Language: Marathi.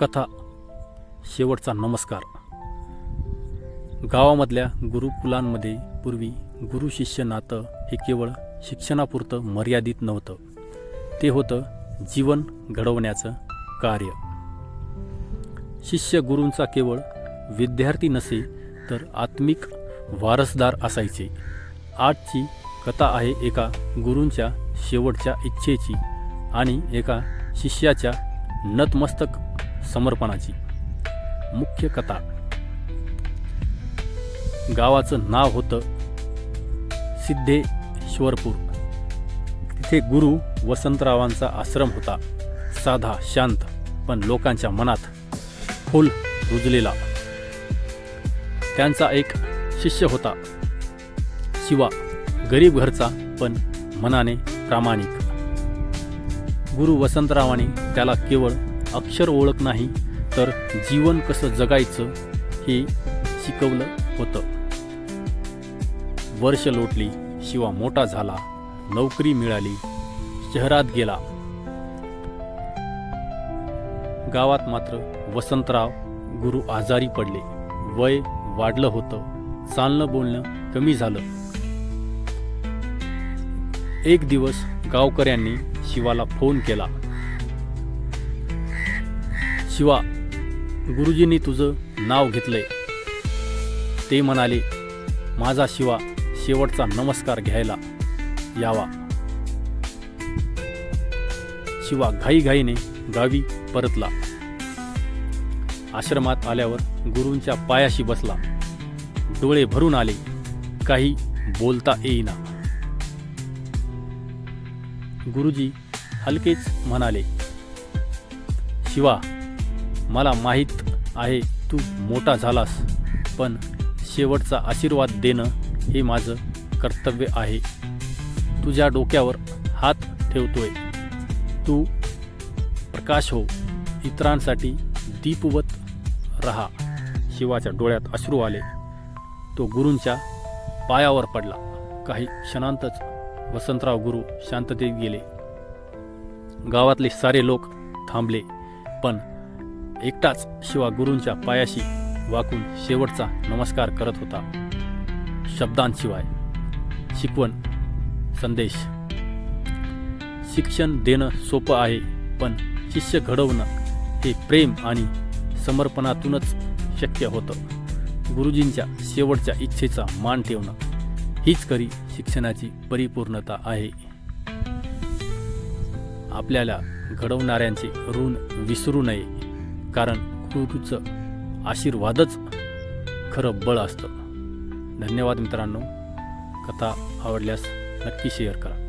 कथा. शेवटचा नमस्कार. गावामधल्या गुरुकुलांमध्ये पूर्वी गुरु शिष्य नातं हे केवळ शिक्षणापुरतं मर्यादित नव्हतं. ते होतं जीवन घडवण्याचं कार्य. शिष्य गुरूंचा केवळ विद्यार्थी नसे तर आत्मिक वारसदार असायचे. आजची कथा आहे एका गुरूंच्या शेवटच्या इच्छेची आणि एका शिष्याच्या नतमस्तक समर्पणाची. मुख्य कथा. गावाचं नाव होतं सिद्धेश्वरपूर. तिथे गुरु वसंतरावांचा आश्रम होता. साधा शांत पण लोकांच्या मनात फुल रुजलेला. त्यांचा एक शिष्य होता. शिवा गरीब घरचा पण मनाने प्रामाणिक. गुरु वसंतरावांनी त्याला केवळ अक्षर ओळख नाही तर जीवन कसं जगायचं हे शिकवलं होतं. वर्ष लोटली शिवा मोठा झाला नोकरी मिळाली शहरात गेला. गावात मात्र वसंतराव गुरु आजारी पडले. वय वाढलं होतं चालणं बोलणं कमी झालं. एक दिवस गावकऱ्यांनी शिवाला फोन केला. शिवा गुरुजींनी तुझं नाव घेतलंय. ते म्हणाले माझा शिवा शेवटचा नमस्कार घ्यायला यावा. शिवा घाईघाईने गावी परतला. आश्रमात आल्यावर गुरूंच्या पायाशी बसला. डोळे भरून आले काही बोलता येईना. गुरुजी हलकेच म्हणाले शिवा मला माहीत आहे तू मोठा झालास पण शेवटचा आशीर्वाद देणं हे माझं कर्तव्य आहे. तुझ्या डोक्यावर हात ठेवतोय. तू प्रकाश हो. इतरांसाठी दीपवत रहा. शिवाच्या डोळ्यात अश्रू आले. तो गुरूंच्या पायावर पडला. काही क्षणांतच वसंतराव गुरु शांततेत गेले. गावातले सारे लोक थांबले पण एकटाच शिवा गुरूंच्या पायाशी वाकून शेवटचा नमस्कार करत होता. शब्दांशिवाय शिकवण संदेश. शिक्षण देणं सोपं आहे पण शिष्य घडवणं हे प्रेम आणि समर्पणातूनच शक्य होतं. गुरुजींच्या शेवटच्या इच्छेचा मान ठेवणं हीच खरी शिक्षणाची परिपूर्णता आहे. आपल्याला घडवणाऱ्यांचे ऋण विसरू नये. कारण गुरुचं आशीर्वादच खरं बळ असतं. धन्यवाद मित्रांनो. कथा आवडल्यास नक्की शेअर करा.